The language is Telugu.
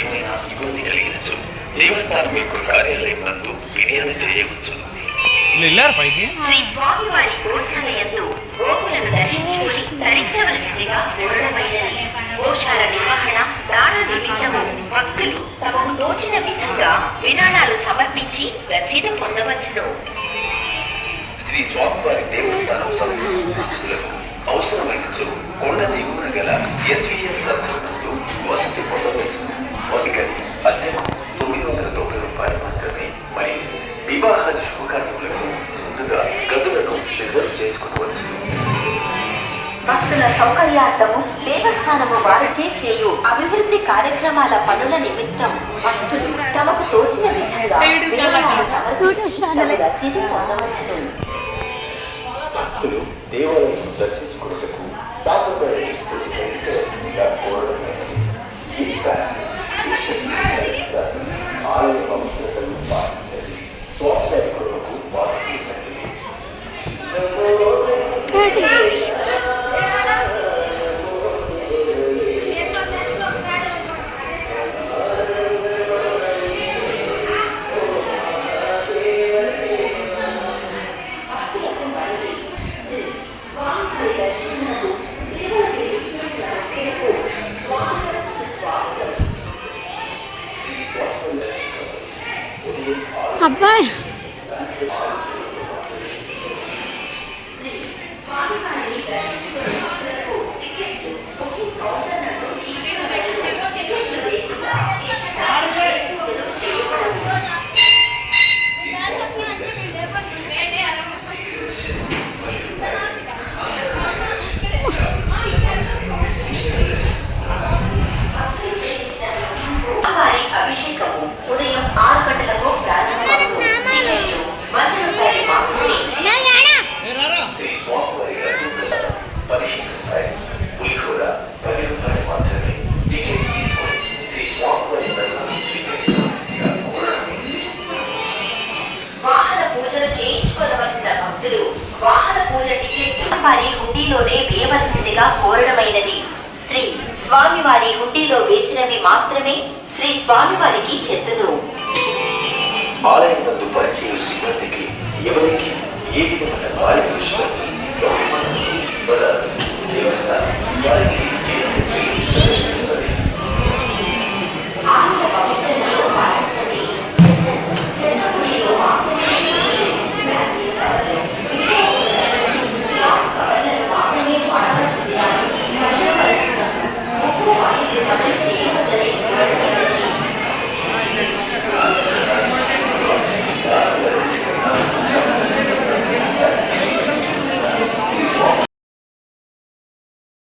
ఏమైనా ఇబ్బంది కలిగినచు దేవస్థానం యొక్క కార్యాలయం నందు ఫిర్యాదు చేయవచ్చు. వీళ్ళు వెళ్ళారు పైకి? శ్రీ స్వామివారి గోశాల యందు గోవులను దర్శించుకుని ధరించవలసిందిగా కోరడమైనది. గోశాల నిర్వహణ దాన నిమిత్తము. భక్తులు తమకు తోచిన విధంగా విరాళాలు సమర్పించి రసీదు పొందవచ్చును. శ్రీ స్వామివారి దేవస్థానం సంస్థలకు అవసరమైనచు కొండ దిగువన గల ఎస్వీఎస్ భక్తుల సౌకర్యార్థము దేవస్థానము వారిచే చేయు అభివృద్ధి కార్యక్రమాల పనుల నిమిత్తం భక్తులు తమకు తోచిన విధంగా భక్తులు దేవాలయం దర్శించుకున్నకు సాంప్రదాయ అబ్బాయి హుండీలోనే వేయవలసిందిగా కోరడమైనది. శ్రీ స్వామివారి హుండీలో వేసినవి మాత్రమే శ్రీ స్వామివారికి చెందును. ఆలయం నందు పనిచేయు